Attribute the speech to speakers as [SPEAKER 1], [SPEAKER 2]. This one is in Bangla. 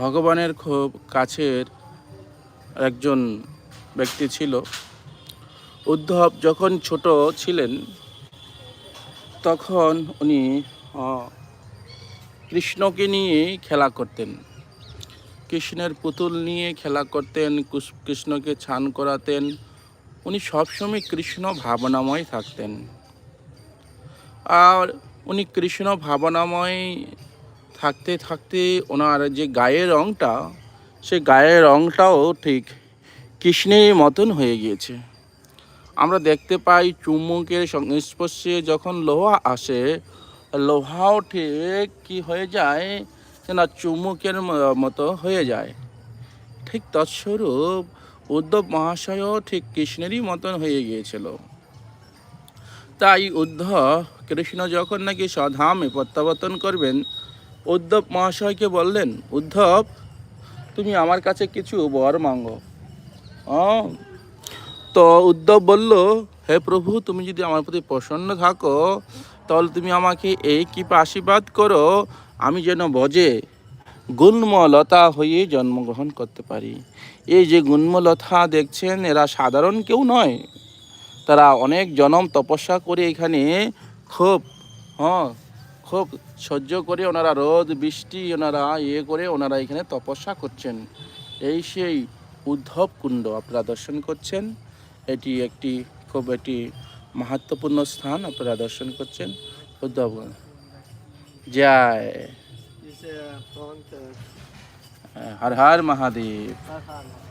[SPEAKER 1] ভগবানের খুব কাছের একজন ব্যক্তি ছিল। উদ্ধব যখন ছোট ছিলেন, তখন উনি কৃষ্ণকে নিয়ে খেলা করতেন। কৃষ্ণের পুতুল নিয়ে খেলা করতেন কৃষ্ণকে ছান করাতেন। উনি সবসময় কৃষ্ণ ভাবনাময় থাকতেন। আর উনি কৃষ্ণ ভাবনাময় থাকতে থাকতে ওনার যে গায়ের রঙটা সে গায়ের রঙটাও ঠিক কৃষ্ণের মতন হয়ে গিয়েছে। আমরা দেখতে পাই চুম্বকের সংস্পর্শে যখন লোহা আসে, লোহাও ঠিক কি হয়ে যায় না চুম্বকের মতো হয়ে যায়। ঠিক তৎস্বরূপ উদ্ধব মহাশয়ও ঠিক কৃষ্ণেরই মতন হয়ে গিয়েছিল। তাই উদ্ধব কৃষ্ণ যখন নাকি স্বধামে প্রত্যাবর্তন করবেন উদ্ধব মহাশয়কে বললেন, উদ্ধব, তুমি আমার কাছে কিছু বর মাঙ্গো। তো উদ্ধব বলল, হে প্রভু, তুমি যদি আমার প্রতি প্রসন্ন থাকো, তাহলে তুমি আমাকে এই কৃপা আশীর্বাদ করো, আমি যেন বজে গুণ্মলতা হয়ে জন্মগ্রহণ করতে পারি। এই যে গুণ্মলতা দেখছেন, এরা সাধারণ কেউ নয়। তারা অনেক জনম তপস্যা করে এখানে খুব হ্যাঁ খুব সহ্য করে ওনারা রোদ বৃষ্টি ওনারা ইয়ে করে ওনারা এখানে তপস্যা করছেন। এই সেই উদ্ধব কুণ্ড আপনারা দর্শন করছেন। এটি একটি খুব একটি মাহাত্মপূর্ণ স্থান আপনারা দর্শন করছেন। উদ্ধব জয়।
[SPEAKER 2] uh,
[SPEAKER 1] হর হর মহাদেব.